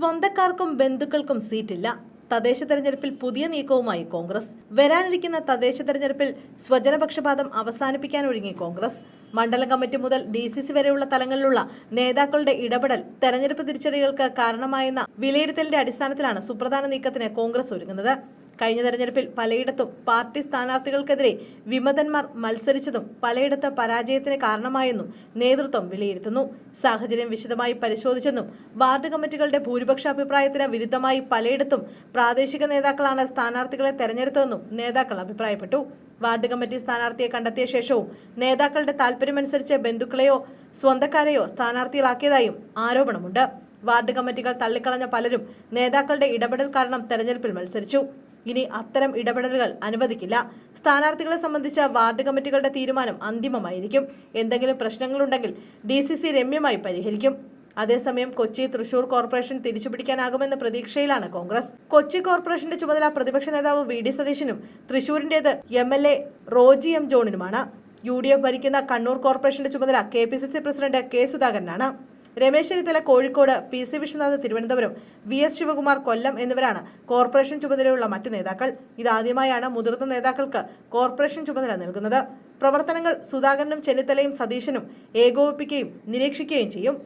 സ്വന്തക്കാർക്കും ബന്ധുക്കൾക്കും സീറ്റില്ല. തദ്ദേശ തെരഞ്ഞെടുപ്പിൽ പുതിയ നീക്കവുമായി കോൺഗ്രസ്. വരാനിരിക്കുന്ന തദ്ദേശ തെരഞ്ഞെടുപ്പിൽ സ്വജനപക്ഷപാതം അവസാനിപ്പിക്കാനൊരുങ്ങി കോൺഗ്രസ്. മണ്ഡലം കമ്മിറ്റി മുതൽ ഡി സി സി വരെയുള്ള തലങ്ങളിലുള്ള നേതാക്കളുടെ ഇടപെടൽ തെരഞ്ഞെടുപ്പ് തിരിച്ചടികൾക്ക് കാരണമായെന്ന വിലയിരുത്തലിന്റെ അടിസ്ഥാനത്തിലാണ് സുപ്രധാന നീക്കത്തിന് കോൺഗ്രസ് ഒരുങ്ങുന്നത്. കഴിഞ്ഞ തെരഞ്ഞെടുപ്പിൽ പലയിടത്തും പാർട്ടി സ്ഥാനാർത്ഥികൾക്കെതിരെ വിമതന്മാർ മത്സരിച്ചതും പലയിടത്ത് പരാജയത്തിന് കാരണമായെന്നും നേതൃത്വം വിലയിരുത്തുന്നു. സാഹചര്യം വിശദമായി പരിശോധിച്ചെന്നും വാർഡ് കമ്മിറ്റികളുടെ ഭൂരിപക്ഷ അഭിപ്രായത്തിന് വിരുദ്ധമായി പലയിടത്തും പ്രാദേശിക നേതാക്കളാണ് സ്ഥാനാർത്ഥികളെ തെരഞ്ഞെടുത്തതെന്നും നേതാക്കൾ അഭിപ്രായപ്പെട്ടു. വാർഡ് കമ്മിറ്റി സ്ഥാനാർത്ഥിയെ കണ്ടെത്തിയ ശേഷവും നേതാക്കളുടെ താൽപ്പര്യമനുസരിച്ച് ബന്ധുക്കളെയോ സ്വന്തക്കാരെയോ സ്ഥാനാർത്ഥികളാക്കിയതായും ആരോപണമുണ്ട്. വാർഡ് കമ്മിറ്റികൾ തള്ളിക്കളഞ്ഞ പലരും നേതാക്കളുടെ ഇടപെടൽ കാരണം തെരഞ്ഞെടുപ്പിൽ മത്സരിച്ചു. ഇനി അത്തരം ഇടപെടലുകൾ അനുവദിക്കില്ല. സ്ഥാനാർത്ഥികളെ സംബന്ധിച്ച വാർഡ് കമ്മിറ്റികളുടെ തീരുമാനം അന്തിമമായിരിക്കും. എന്തെങ്കിലും പ്രശ്നങ്ങളുണ്ടെങ്കിൽ ഡി സി സി രമ്യമായി പരിഹരിക്കും. അതേസമയം കൊച്ചി തൃശൂർ കോർപ്പറേഷൻ തിരിച്ചുപിടിക്കാനാകുമെന്ന പ്രതീക്ഷയിലാണ് കോൺഗ്രസ്. കൊച്ചി കോർപ്പറേഷന്റെ ചുമതല പ്രതിപക്ഷ നേതാവ് വി ഡി സതീശനും തൃശൂരിന്റേത് M L A Roji M ജോണിനുമാണ്. U D F ഭരിക്കുന്ന കണ്ണൂർ കോർപ്പറേഷന്റെ ചുമതല K P C C president K സുധാകരനാണ്. Ramesh Chennithala Kozhikode P C Vishwanath Thiruvananthapuram V S Sivakumar Kollam എന്നിവരാണ് കോർപ്പറേഷൻ ചുമതലയുള്ള മറ്റു നേതാക്കൾ. ഇതാദ്യമായാണ് മുതിർന്ന നേതാക്കൾക്ക് കോർപ്പറേഷൻ ചുമതല നൽകുന്നത്. പ്രവർത്തനങ്ങൾ സുധാകരനും ചെന്നിത്തലയും സതീശനും ഏകോപിപ്പിക്കുകയും നിരീക്ഷിക്കുകയും ചെയ്യും.